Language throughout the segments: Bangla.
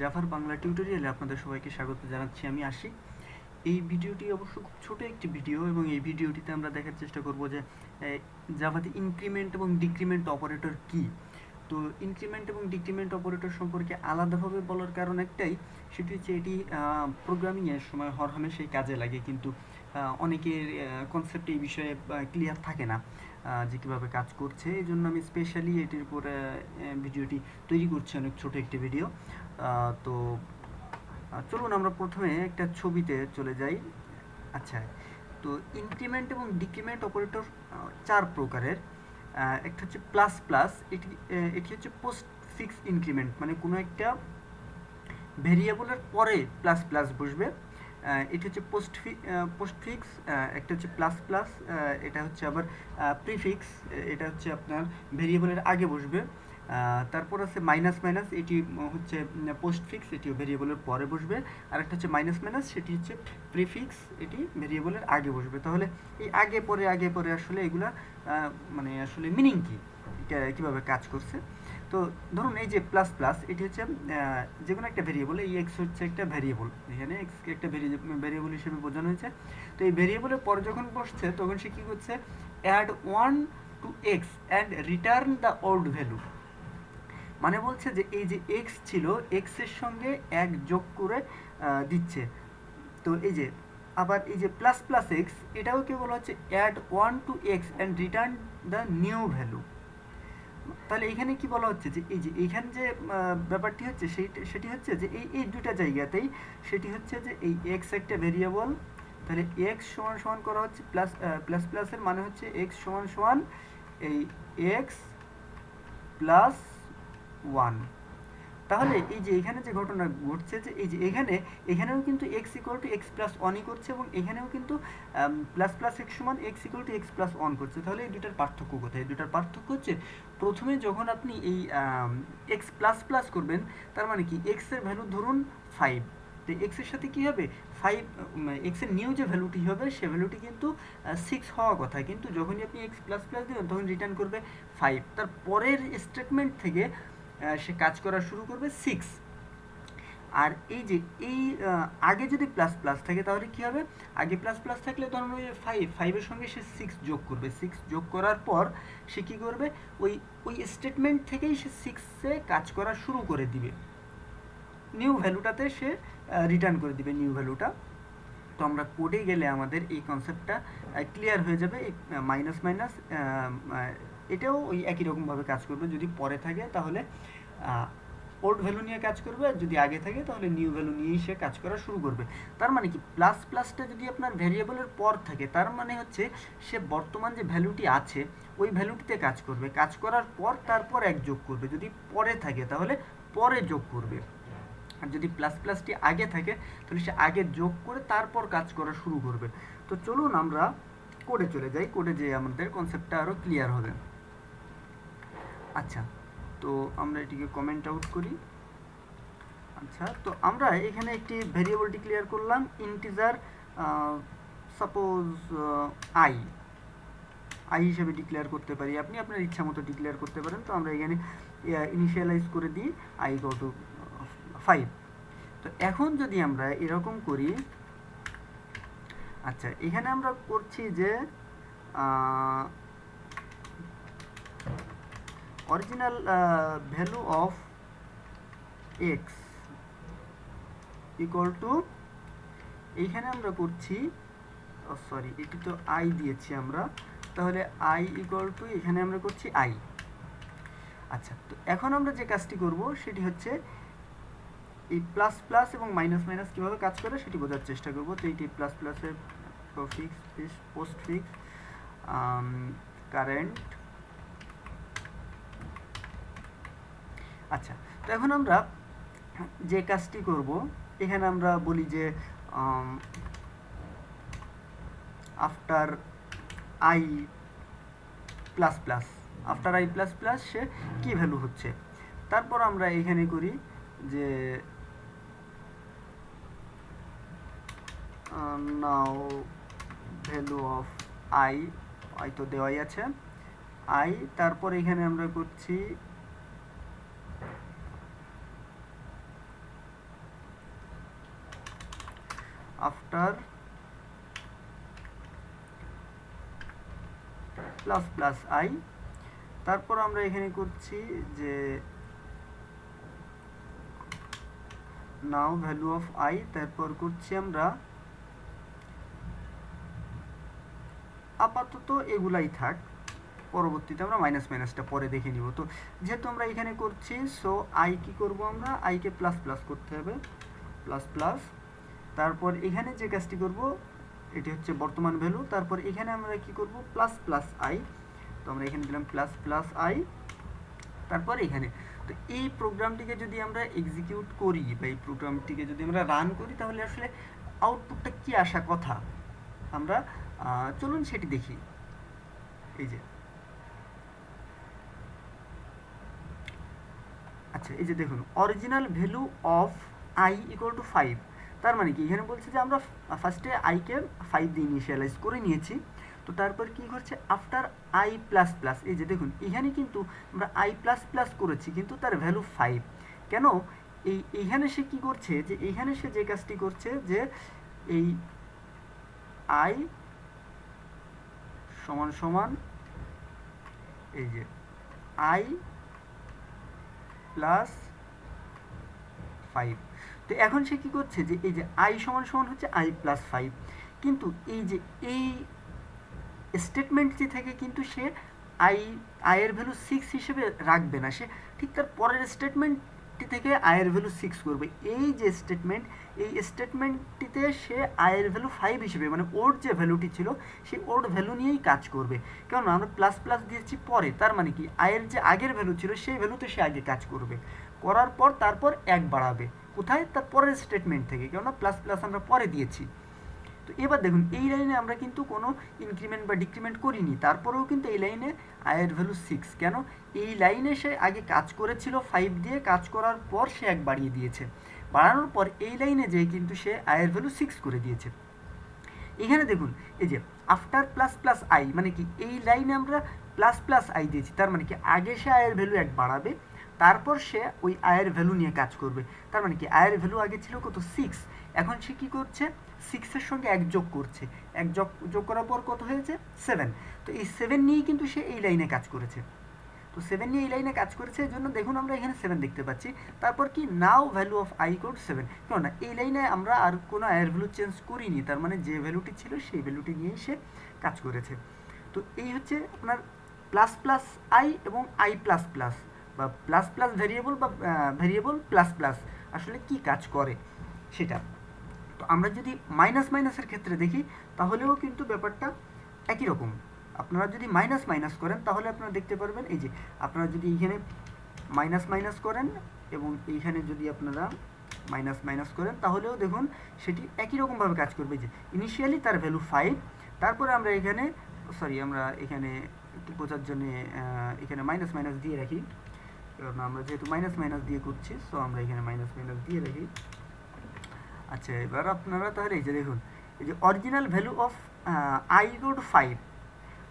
জাফার বাংলা টিউটোরিয়ালে আপনাদের সবাইকে স্বাগত জানাচ্ছি, আমি আসি এই ভিডিওটি অবশ্য খুব ছোট একটি ভিডিও এবং এই ভিডিওটিতে আমরা দেখার চেষ্টা করব যে জাভাতে ইনক্রিমেন্ট এবং ডিক্রিমেন্ট অপারেটর কি। তো ইনক্রিমেন্ট এবং ডিক্রিমেন্ট অপারেটর সম্পর্কে আলাদাভাবে বলার কারণ একটাই, সেটি হচ্ছে এটি প্রোগ্রামিংয়ের সময় হরহামেশাই কাজে লাগে। কিন্তু অনেকের কনসেপ্ট এই বিষয়ে ক্লিয়ার থাকে না। যে কীভাবে কাজ করছে, এই জন্য আমি স্পেশালি এটির উপর ভিডিওটি তৈরি করছি, অনেক ছোট একটি ভিডিও তো চলুন আমরা প্রথমে একটা ছবিতে চলে যাই। আচ্ছা তো ইনক্রিমেন্ট এবং ডিক্রিমেন্ট অপারেটর চার প্রকারের। একটা হচ্ছে প্লাস প্লাস এটি এটি হচ্ছে পোস্ট ফিক্স ইনক্রিমেন্ট মানে কোনো একটা ভেরিয়েবলের পরে প্লাস প্লাস বসবে। এটি হচ্ছে পোস্ট পোস্ট ফিক্স একটা হচ্ছে প্লাস প্লাস এটা হচ্ছে আবার প্রিফিক্স এটা হচ্ছে আপনার ভেরিয়েবলের আগে বসবে। তারপর আছে মাইনাস মাইনাস এটি হচ্ছে পোস্ট ফিক্স এটিও ভেরিয়েবলের পরে বসবে। আর একটা হচ্ছে মাইনাস মাইনাস সেটি হচ্ছে প্রিফিক্স এটি ভেরিয়েবলের আগে বসবে। তাহলে এই আগে পরে আগে পরে আসলে এগুলা মানে আসলে মিনিং কে- কীভাবে কাজ করছে? তো ধরুন এই যে প্লাস প্লাস এটি হচ্ছে যে কোনো একটা ভেরিয়েবল এই এক্স হচ্ছে একটা ভেরিয়েবল এখানে এক্স একটা ভেরিয়েবল হিসেবে বোঝানো হয়েছে। তো এই ভেরিয়েবলের পর যখন বসছে, তখন সে কী করছে? Add one to X and return the old value মানে বলছে যে এই যে এক্স ছিল এক্সের সঙ্গে এক যোগ করে দিচ্ছে। তো এই যে, আবার এই যে প্লাস প্লাস এক্স এটাও কি বলা হচ্ছে? Add one to X and return the new value তাহলে এখানে কি বলা হচ্ছে যে, এই যে এইখানে যে ব্যাপারটি হচ্ছে সেই সেটি হচ্ছে যে এই এই দুটা জায়গাতেই সেটি হচ্ছে যে এই এক্স একটা ভেরিয়েবল তাহলে এক্স সমান সমান করা হচ্ছে প্লাস প্লাস প্লাসের মানে হচ্ছে এক্স সমান সমান এই এক্স প্লাস ওয়ান তাহলে এই যে এখানে যে ঘটনা ঘটছে যে এই যে এখানে, এখানেও কিন্তু X equal to X plus ওয়ানই করছে এবং এখানেও কিন্তু প্লাস প্লাস এক্স সমান X equal to X plus one করছে। তাহলে এই দুটার পার্থক্য কোথায়? দুটার পার্থক্য হচ্ছে প্রথমে যখন আপনি এই এক্স প্লাস প্লাস করবেন, তার মানে কি? এক্সের ভ্যালু ধরুন ফাইভ তো এক্সের সাথে কী হবে? ফাইভ এক্সের নিউ যে ভ্যালুটি হবে, সে ভ্যালুটি কিন্তু সিক্স হওয়া কথা। কিন্তু যখনই আপনি এক্স প্লাস প্লাস দেবেন, তখন রিটার্ন করবে ফাইভ তার পরের স্টেটমেন্ট থেকে সে কাজ করা শুরু করবে সিক্স আর এই যে, এই আগে যদি প্লাস প্লাস থাকে তাহলে কি হবে? আগে প্লাস প্লাস থাকলে ধরুন ওই ফাইভ ফাইভের সঙ্গে সে সিক্স যোগ করবে। সিক্স যোগ করার পর সে কী করবে? ওই ওই স্টেটমেন্ট থেকেই সে সিক্সে কাজ করা শুরু করে দিবে। নিউ ভ্যালুটাতে সে রিটার্ন করে দিবে নিউ ভ্যালুটা তো আমরা কোডে গেলে আমাদের এই কনসেপ্টটা ক্লিয়ার হয়ে যাবে। মাইনাস মাইনাস এটাও ওই একই রকমভাবে কাজ করবে। যদি পরে থাকে, তাহলে ওল্ড ভ্যালু নিয়ে কাজ করবে, আর যদি আগে থাকে, তাহলে নিউ ভ্যালু নিয়েই সে কাজ করা শুরু করবে। তার মানে কি? প্লাস প্লাসটা যদি আপনার ভ্যারিয়েবলের পর থাকে, তার মানে হচ্ছে, সে বর্তমান যে ভ্যালুটি আছে, ওই ভ্যালুটিতে কাজ করবে। কাজ করার পর তারপর এক যোগ করবে। যদি পরে থাকে, তাহলে পরে যোগ করবে। আর যদি প্লাস প্লাসটি আগে থাকে, তাহলে সে আগে যোগ করে তারপর কাজ করা শুরু করবে। তো চলুন আমরা কোডে চলে যাই। কোডে যেয়ে আমাদের কনসেপ্টটা আরও ক্লিয়ার হবে। আচ্ছা তো আমরা এটিকে কমেন্ট আউট করি। আচ্ছা তো আমরা এখানে একটি ভেরিয়েবল ডিক্লেয়ার করলাম ইন্টিজার সাপোজ আই আই হিসেবে ডিক্লেয়ার করতে পারি। আপনি আপনার ইচ্ছা মতো ডিক্লেয়ার করতে পারেন। তো আমরা এখানে ইনিশিয়ালাইজ করে দিই আই গো টু ফাইভ তো এখন যদি আমরা এরকম করি আচ্ছা এখানে আমরা করছি যে original value of X equal to এইখানে আমরা করছি সরি এটি তো আই দিয়েছি আমরা, তাহলে আই ইকুয়াল টু এখানে আমরা করছি আই আচ্ছা তো এখন আমরা যে কাজটি করব, সেটি হচ্ছে এই প্লাস প্লাস এবং মাইনাস মাইনাস কীভাবে কাজ করে, সেটি বোঝার চেষ্টা করব। তো এইটি প্লাস প্লাসের ফিক্স পোস্ট ফিক্স কারেন্ট আচ্ছা তো এখন আমরা যে কাজটি করব, এখানে আমরা বলি যে after I plus plus after I plus plus সে কী ভ্যালু হচ্ছে? তারপর আমরা এখানে করি যে now value of I I তো দেওয়াই আছে আই তারপর এখানে আমরা করছি আফটার প্লাস প্লাস আই তারপর আমরা এখানে করছি যে নাও ভ্যালু অফ আই তারপর করছি আমরা আপাতত এগুলাই থাক। পরবর্তীতে আমরা মাইনাস মাইনাসটা পরে দেখে নিব। তো যেহেতু আমরা এখানে করছি সো আই কি করব আমরা? আইকে প্লাস প্লাস করতে হবে। প্লাস প্লাস তারপর এখানে যে কাজটি করব, এটি হচ্ছে বর্তমান ভ্যালু তারপর এখানে আমরা কি করব? প্লাস প্লাস আই তো আমরা এখানে দিলাম প্লাস প্লাস আই তারপর এখানে। তো এই প্রোগ্রামটিকে যদি আমরা এক্সিকিউট করি বা এই প্রোগ্রামটিকে যদি আমরা রান করি, তাহলে আসলে আউটপুটটা কি আসা কথা? আমরা চলুন সেটি দেখি। এই যে। আচ্ছা এই যে দেখুন original value of I equal to five তার মানে কি? এখানে বলছে যে আমরা ফার্স্টে আইকে ফাইভ দিয়ে ইনিশিয়ালাইজ করে নিয়েছি। তো তারপর কি করছে আফটার আই প্লাস প্লাস এই যে দেখুন, এখানে কিন্তু আমরা আই প্লাস প্লাস করেছি, কিন্তু তার ভ্যালু ফাইভ কেন? এই, এইখানে সে কি করছে? যে এইখানে সে যে কাজটি করছে, যে এই আই সমান সমান এই যে আই প্লাস ফাইভ তো এখন সে কি করছে যে এই যে আই সমান সমান হচ্ছে আই প্লাস ফাইভ কিন্তু এই যে এই স্টেটমেন্টটি থেকে কিন্তু সে আই আয়ের ভ্যালু সিক্স হিসেবে রাখবে না। সে ঠিক তার পরের স্টেটমেন্টটি থেকে আয়ের ভ্যালু সিক্স করবে। এই যে স্টেটমেন্ট এই স্টেটমেন্টটিতে সে আয়ের ভ্যালু ফাইভ হিসেবে মানে ওর যে ভ্যালুটি ছিল সেই ওর ভ্যালু নিয়েই কাজ করবে। কারণ আমরা প্লাস প্লাস দিয়েছি পরে, তার মানে কি? আয়ের যে আগের ভ্যালু ছিল, সেই ভ্যালুতে সে আগে কাজ করবে। করার পর তারপর এক বাড়াবে। কোথায়? তার পরের স্টেটমেন্ট থেকে, কেননা প্লাস প্লাস আমরা পরে দিয়েছি। তো এবার দেখুন, এই লাইনে আমরা কিন্তু কোনো ইনক্রিমেন্ট বা ডিক্রিমেন্ট করিনি। তারপরেও কিন্তু এই লাইনে আয়ের ভ্যালু সিক্স কেন? এই লাইনে সে আগে কাজ করেছিল ফাইভ দিয়ে, কাজ করার পর সে এক বাড়িয়ে দিয়েছে। বাড়ানোর পর এই লাইনে যে কিন্তু সে আয়ের ভ্যালু সিক্স করে দিয়েছে। এখানে দেখুন, এই যে আফটার প্লাস প্লাস আই মানে কি এই লাইনে আমরা প্লাস প্লাস আই দিয়েছি। তার মানে কি আগে সে আয়ের ভ্যালু এক বাড়াবে তারপর সে ওই আয়ের ভ্যালু নিয়ে কাজ করবে। তার মানে কি? আয়ের ভ্যালু আগে ছিল কত? সিক্স এখন সে কী করছে? সিক্সের সঙ্গে এক যোগ করছে। এক যোগ যোগ করার পর কত হয়েছে? সেভেন তো এই সেভেন নিয়েই কিন্তু সে এই লাইনে কাজ করেছে। তো সেভেন নিয়ে এই লাইনে কাজ করেছে এই জন্য দেখুন আমরা এখানে সেভেন দেখতে পাচ্ছি। তারপর কি? Now value of i code seven কেন না এই লাইনে আমরা আর কোনো আয়ের ভ্যালু চেঞ্জ করিনি। তার মানে যে ভ্যালুটি ছিল, সেই ভ্যালুটি নিয়েই সে কাজ করেছে। তো এই হচ্ছে আপনার প্লাস প্লাস আই এবং আই প্লাস প্লাস বা প্লাস প্লাস ভ্যারিয়েবল বা ভ্যারিয়েবল প্লাস প্লাস আসলে কি কাজ করে সেটা। তো আমরা যদি মাইনাস মাইনাসের ক্ষেত্রে দেখি, তাহলেও কিন্তু ব্যাপারটা একই রকম। আপনারা যদি মাইনাস মাইনাস করেন, তাহলে আপনারা দেখতে পারবেন, এই যে আপনারা যদি এইখানে মাইনাস মাইনাস করেন এবং এইখানে যদি আপনারা মাইনাস মাইনাস করেন, তাহলেও দেখুন সেটি একই রকমভাবে কাজ করবে। যে ইনিশিয়ালি তার ভ্যালু ফাইভ তারপরে আমরা এখানে সরি আমরা এখানে একটু বোঝার জন্য এখানে মাইনাস মাইনাস দিয়ে রাখি। কারণ আমরা যেহেতু মাইনাস মাইনাস দিয়ে করছি সো আমরা এখানে মাইনাস মাইনাস দিয়ে রাখি। আচ্ছা এবার আপনারা তাহলে এই যে দেখুন, এই যে original value of i to five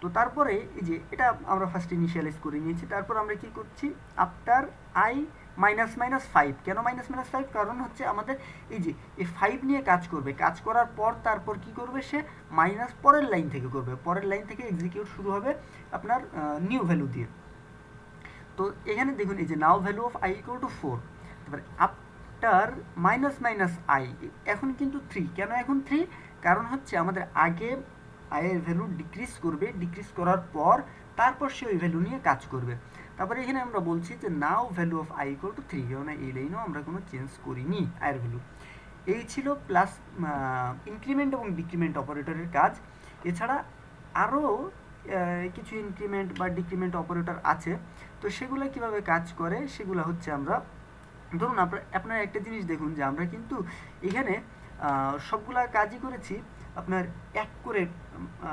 তো তারপরে এই যে এটা আমরা ফার্স্ট ইনিশিয়ালাইজ করে নিয়েছি, তারপর আমরা কি করছি? After i minus minus five কেন মাইনাস মাইনাস ফাইভ কারণ হচ্ছে আমাদের এই যে, এই ফাইভ নিয়ে কাজ করবে। কাজ করার পর তারপর কি করবে সে? মাইনাস পরের লাইন থেকে করবে। পরের লাইন থেকে এক্সিকিউট শুরু হবে আপনার নিউ ভ্যালু দিয়ে। তো এখানে দেখুন, এই যে now value of i equal to four তারপরে আফটার মাইনাস মাইনাস আই এখন কিন্তু থ্রি কেন এখন থ্রি কারণ হচ্ছে আমাদের আগে আয়ের ভ্যালু ডিক্রিজ করবে ডিক্রিজ করার পর তারপর সে ওই ভ্যালু নিয়ে কাজ করবে। তারপরে এখানে আমরা বলছি যে now value of i equal to three কেননা এই লাইনেও আমরা কোনো চেঞ্জ করিনি আয়ের ভ্যালু এই ছিল প্লাস ইনক্রিমেন্ট এবং ডিক্রিমেন্ট অপারেটরের কাজ। এছাড়া আরও কিছু ইনক্রিমেন্ট বা ডিক্রিমেন্ট অপারেটর আছে। তো সেগুলো কীভাবে কাজ করে, সেগুলো হচ্ছে আমরা, ধরুন আপনার আপনারা একটা জিনিস দেখুন যে আমরা কিন্তু এখানে সবগুলা কাজই করেছি, আপনার এক করে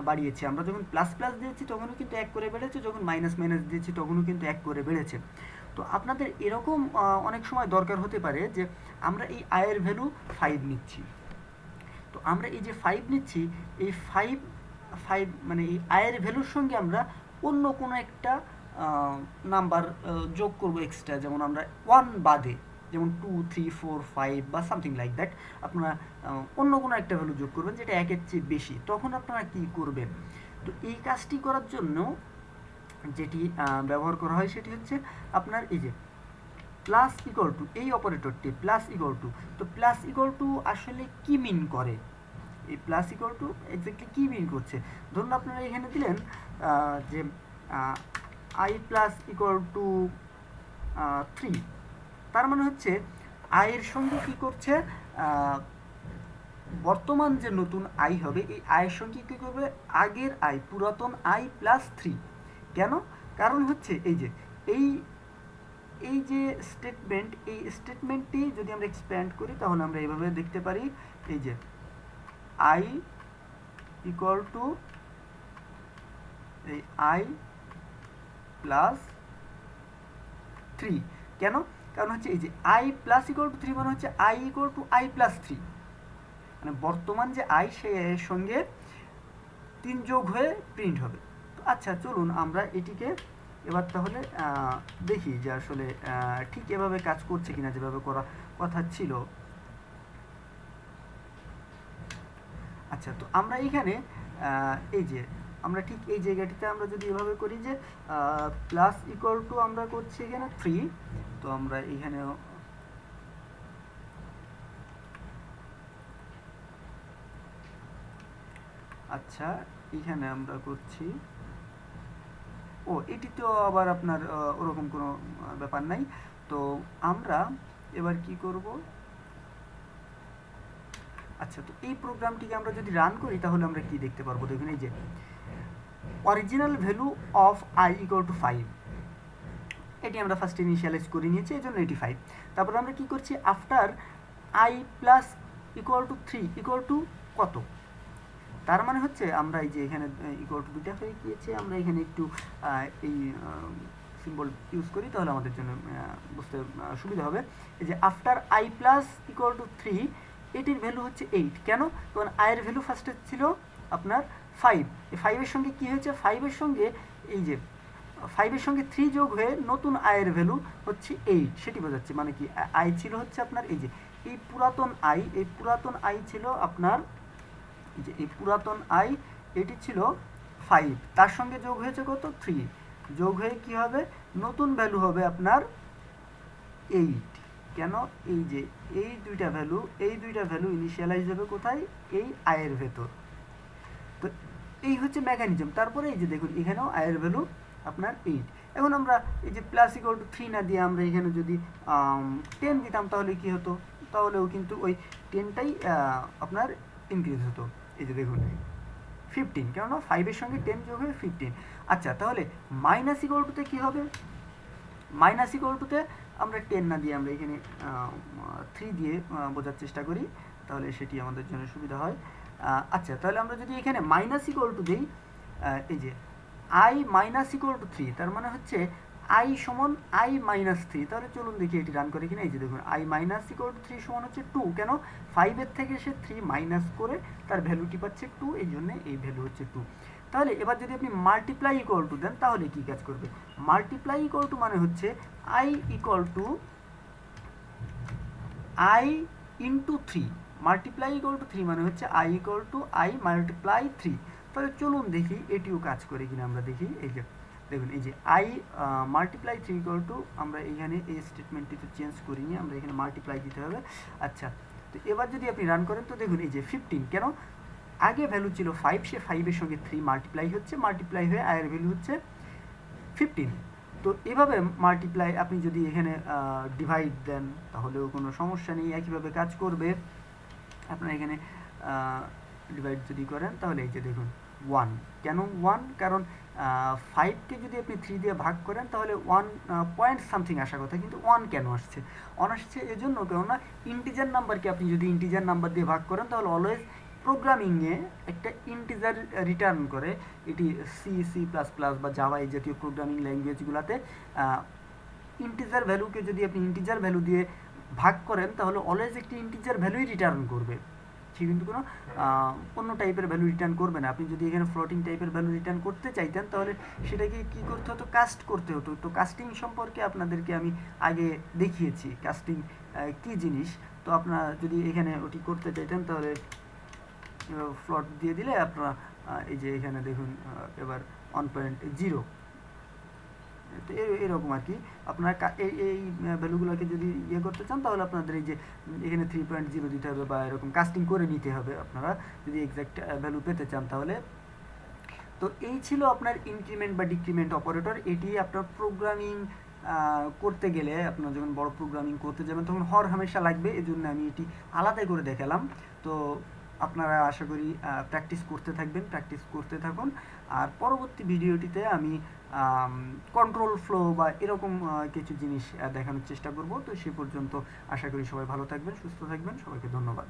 বাড়িয়েছি। আমরা যখন প্লাস প্লাস দিয়েছি তখনও কিন্তু এক করে বেড়েছে, যখন মাইনাস মাইনাস দিয়েছি তখনও কিন্তু এক করে বেড়েছে। তো আপনাদের এরকম অনেক সময় দরকার হতে পারে যে আমরা এই আয়ের ভ্যালু ফাইভ নিচ্ছি। তো আমরা এই যে ফাইভ নিচ্ছি, এই ফাইভ ফাইভ মানে এই আয়ের ভ্যালুর সঙ্গে আমরা অন্য কোনো একটা নাম্বার যোগ করব এক্সট্রা যেমন আমরা ওয়ান বাদে, যেমন টু থ্রি ফোর ফাইভ বা সামথিং লাইক দ্যাট আপনারা অন্য কোনো একটা ভ্যালু যোগ করবেন যেটা একের চেয়ে বেশি। তখন আপনারা কি করবেন? তো এই কাজটি করার জন্য যেটি ব্যবহার করা হয় সেটি হচ্ছে আপনার এই যে প্লাস ইকুয়াল টু এই অপারেটরটি প্লাস ইকুয়াল টু তো প্লাস ইকুয়াল টু আসলে কি মিন করে? এই প্লাস ইকুয়াল টু এক্স্যাক্টলি কী মিন করছে? ধরুন আপনারা এখানে দিলেন যে i plus equal to three তার মানে হচ্ছে আয়ের সঙ্গে কী করছে বর্তমান যে নতুন আই হবে, এই আয়ের সঙ্গে কী করবে? আগের আয় পুরাতন আই প্লাস থ্রি কেন? কারণ হচ্ছে, এই যে, এই এই যে স্টেটমেন্ট এই স্টেটমেন্টটি যদি আমরা এক্সপ্যান্ড করি, তাহলে আমরা এইভাবে দেখতে পারি, এই যে আই ইকুয়াল টু এই আই প্লাস থ্রি। কেন? কারণ হচ্ছে এই যে i plus equal to three মানে হচ্ছে i equal to i plus three. মানে বর্তমান যে আই সেই এর সঙ্গে তিন যোগ হয়ে প্রিন্ট হবে। আচ্ছা চলুন আমরা এটিকে এবার তাহলে দেখি যে আসলে ঠিক এভাবে কাজ করছে কিনা, যেভাবে করা, কথা ছিল। আচ্ছা তো আমরা এখানে এই যে, আমরা ঠিক এই জায়গাটিতে আমরা যদি এভাবে করি যে প্লাস ইকুয়াল টু আমরা করছি এখানে থ্রি তো আমরা এখানে আচ্ছা এখানে আমরা করছি, ও এটি তো আবার আপনার ওরকম কোনো ব্যাপার নাই। তো আমরা এবার কি করব? আচ্ছা তো এই প্রোগ্রামটিকে আমরা যদি রান করি, তাহলে আমরা কি দেখতে পারব? দেখুন এই যে original value of i equal to five এটি আমরা ফার্স্ট ইনিশিয়ালাইজ করে নিয়েছি, এই জন্য এটি ফাইভ তারপর আমরা কি করছি? After i plus equal to three equal to কত? তার মানে হচ্ছে আমরা এই যে এখানে ইকুয়াল টু দুটা হয়ে গিয়েছে, আমরা এখানে একটু এই সিম্বল ইউজ করি, তাহলে আমাদের জন্য বুঝতে সুবিধা হবে। এই যে after i plus equal to three এটির ভ্যালু হচ্ছে এইট কেন? কারণ আয়ের ভ্যালু ফার্স্টে ছিল আপনার ফাইভ এই ফাইভের সঙ্গে কি হয়েছে? ফাইভের সঙ্গে এই যে ফাইভের সঙ্গে থ্রি যোগ হয়ে নতুন আয়ের ভ্যালু হচ্ছে এইট সেটি বোঝাচ্ছে। মানে কি? আয় ছিল হচ্ছে আপনার এই যে, এই পুরাতন আই এই পুরাতন আই ছিল আপনার যে, এই পুরাতন আই এটি ছিল ফাইভ তার সঙ্গে যোগ হয়েছে কত? থ্রি যোগ হয়ে কি হবে? নতুন ভ্যালু হবে আপনার এইট কেন? এই যে, এই দুইটা ভ্যালু এই দুইটা ভ্যালু ইনিশিয়ালাইজ হবে কোথায়? এই আয়ের ভেতর। তো এই হচ্ছে মেকানিজম তারপরে এই যে দেখুন, এখানেও আয়ের ভ্যালু আপনার এইট এখন আমরা এই যে প্লাস ইকুয়াল টু থ্রি না দিয়ে আমরা এখানে যদি টেন দিতাম, তাহলে কি হতো? তাহলেও কিন্তু ওই টেনটাই আপনার ইনক্রিজ হতো। এই যে দেখুন ফিফটিন কেননা ফাইভের সঙ্গে টেন যোগ হয়ে ফিফটিন আচ্ছা তাহলে মাইনাস ইকুয়াল টুতে কী হবে? মাইনাস ইকুয়াল টুতে আমরা টেন না দিয়ে আমরা এখানে থ্রি দিয়ে বোঝার চেষ্টা করি, তাহলে সেটি আমাদের জন্য সুবিধা হয়। আচ্ছা তাহলে আমরা যদি এখানে মাইনাস ইকুয়াল টু দিই এই যে i minus equal to three তার মানে হচ্ছে আই সমান আই মাইনাস থ্রি তাহলে চলুন দেখি এটি রান করে কিনা। এই যে দেখুন i minus equal to three সমান হচ্ছে টু কেন? ফাইভের থেকে সে থ্রি মাইনাস করে তার ভ্যালুটি পাচ্ছে টু এই জন্য এই ভ্যালু হচ্ছে টু তাহলে এবার যদি আপনি মাল্টিপ্লাই ইকুয়াল টু দেন, তাহলে কি কাজ করবে? মাল্টিপ্লাই ইকুয়াল টু মানে হচ্ছে i equal to i into three multiply equal to three মানে হচ্ছে i equal to i multiply three তাহলে চলুন দেখি, এটিও কাজ করে কিনা আমরা দেখি। এই যে, দেখুন, এই যে i multiply three equal to আমরা এখানে এই স্টেটমেন্টটি তো চেঞ্জ করিনি, আমরা এখানে মাল্টিপ্লাই দিতে হবে। আচ্ছা তো এবার যদি আপনি রান করেন, তো দেখুন, এই যে ফিফটিন কেন? আগে ভ্যালু ছিল ফাইভ সে ফাইভের সঙ্গে থ্রি মাল্টিপ্লাই হচ্ছে মাল্টিপ্লাই হয়ে আয়ের ভ্যালু হচ্ছে ফিফটিন তো এভাবে মাল্টিপ্লাই আপনি যদি এখানে ডিভাইড দেন, তাহলেও কোনো সমস্যা নেই, একইভাবে কাজ করবে। আপনার এখানে ডিভাইড যদি করেন, তাহলে এই যে দেখুন ওয়ান কেন ওয়ান কারণ ফাইভকে যদি আপনি থ্রি দিয়ে ভাগ করেন, তাহলে ওয়ান পয়েন্ট সামথিং আসার কথা, কিন্তু ওয়ান কেন আসছে? ওয়ান আসছে এজন্য কেননা ইন্টিজার নাম্বারকে আপনি যদি ইন্টিজার নাম্বার দিয়ে ভাগ করেন, তাহলে অলওয়েজ প্রোগ্রামিংয়ে একটা ইন্টিজার রিটার্ন করে। এটি সি সি প্লাস প্লাস বা জাভা এই জাতীয় প্রোগ্রামিং ল্যাঙ্গুয়েজগুলোতে ইন্টিজার ভ্যালুকে যদি আপনি ইন্টিজার ভ্যালু দিয়ে ভাগ করেন, তাহলে অলওয়েজ একটি ইন্টিজার ভ্যালুই রিটার্ন করবে। সে কিন্তু কোনো অন্য টাইপের ভ্যালু রিটার্ন করবে না। আপনি যদি এখানে ফ্লোটিং টাইপের ভ্যালু রিটার্ন করতে চাইতেন, তাহলে সেটাকে কি করতে হতো? কাস্ট করতে হতো। তো কাস্টিং সম্পর্কে আপনাদেরকে আমি আগে দেখিয়েছি। কাস্টিং কি জিনিস? তো আপনারা যদি এখানে ওটি করতে চাইতেন, তাহলে ফ্লট দিয়ে দিলে আপনারা এই যে এখানে দেখুন এবার ওয়ান পয়েন্ট জিরো তো এরকম আর কি। আপনারা এই এই ভ্যালুগুলোকে যদি ইয়ে করতে চান, তাহলে আপনাদের এই যে এখানে থ্রি পয়েন্ট জিরো দিতে হবে বা এরকম কাস্টিং করে নিতে হবে আপনারা। যদি এক্সাক্ট ভ্যালু পেতে চান তাহলে। তো এই ছিল আপনার ইনক্রিমেন্ট বা ডিক্রিমেন্ট অপারেটর এটি আপনার প্রোগ্রামিং করতে গেলে আপনার যখন বড় প্রোগ্রামিং করতে যাবেন, তখন হর হামেশা লাগবে। এই জন্য আমি এটি আলাদাই করে দেখালাম। তো আপনারা আশা করি প্র্যাকটিস করতে থাকবেন প্র্যাকটিস করতে থাকুন। আর পরবর্তী ভিডিওটিতে আমি কন্ট্রোল ফ্লো বা এরকম কিছু জিনিস দেখানোর চেষ্টা করব। তো সে পর্যন্ত আশা করি সবাই ভালো থাকবেন, সুস্থ থাকবেন। সবাইকে ধন্যবাদ।